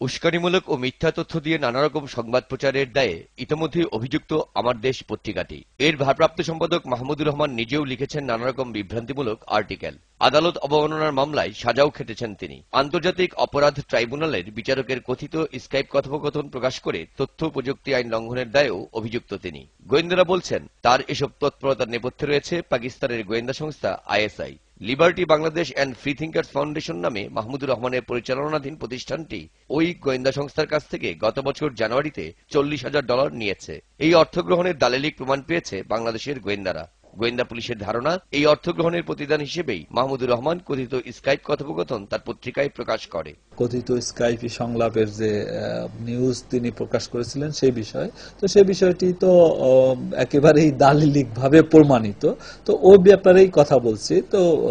উস্কানিমূলক ও মিথ্যা তথ্য দিয়ে নানা রকম সংবাদ প্রচারের দায়ে ইতিমধ্যে অভিযুক্ত আমার দেশ পত্রিকাটি। এর ভারপ্রাপ্ত সম্পাদক মাহমুদুর রহমান নিজেও লিখেছেন নানা রকম বিভ্রান্তিমূলক আর্টিকেল। আদালত অবমাননার মামলায় সাজাও খেটেছেন তিনি। আন্তর্জাতিক অপরাধ ট্রাইব্যুনালের বিচারকের কথিত স্কাইপ কথোপকথন প্রকাশ করে তথ্য প্রযুক্তি আইন লঙ্ঘনের দায়েও অভিযুক্ত তিনি। গোয়েন্দারা বলছেন, তার এসব তৎপরতার নেপথ্যে রয়েছে পাকিস্তানের গোয়েন্দা সংস্থা ISI. Liberty Bangladesh and free thinkers foundation নামে মাহমুদুর রহমানের পরিচালনাধীন প্রতিষ্ঠানটি ওই গোয়েন্দা সংস্থার কাছ থেকে গত বছর জানুয়ারিতে চল্লিশ হাজার ডলার নিয়েছে। এই অর্থ গ্রহণের দালালিক প্রমাণ পেয়েছে বাংলাদেশের গোয়েন্দারা। গোয়েন্দা পুলিশের ধারণা, এই অর্থ গ্রহণের প্রতিদান হিসেবেই মাহমুদুর রহমান কথিত স্কাইপ কথোপকথন তার পত্রিকায় প্রকাশ করে। কথিত স্কাইপি সংলাপের যে নিউজ তিনি প্রকাশ করেছিলেন সেই বিষয়ে, তো সেই বিষয়টি তো একেবারেই দালিলিক ভাবে প্রমাণিত। তো ও ব্যাপারেই কথা বলছি। তো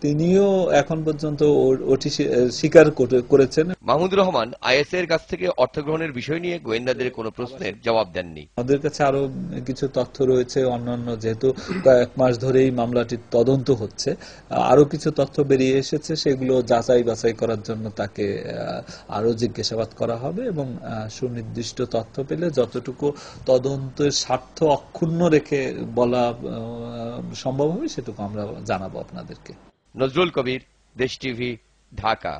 তিনিও এখন পর্যন্ত ওটি স্বীকার করে- করেছেন মাহমুদুর রহমান আইএসএ এর কাছ থেকে অর্থ গ্রহণের বিষয় নিয়ে গোয়েন্দাদের কোনো প্রশ্নের জবাব দেননি। আমাদের কাছে আরও কিছু তথ্য রয়েছে অন্যান্য যেহেতু কয়েক মাস ধরেই মামলাটির তদন্ত হচ্ছে আরও কিছু তথ্য বেরিয়ে এসেছে সেগুলো যাচাই বাছাই করার জন্য তাকে আরও জিজ্ঞাসাবাদ করা হবে এবং সুনির্দিষ্ট তথ্য পেলে যতটুকু তদন্তের স্বার্থ অক্ষুণ্ণ রেখে বলা সম্ভব হবে সেটুকু আমরা জানাব আপনাদেরকে। নজরুল কবির দেশ টিভি ঢাকা।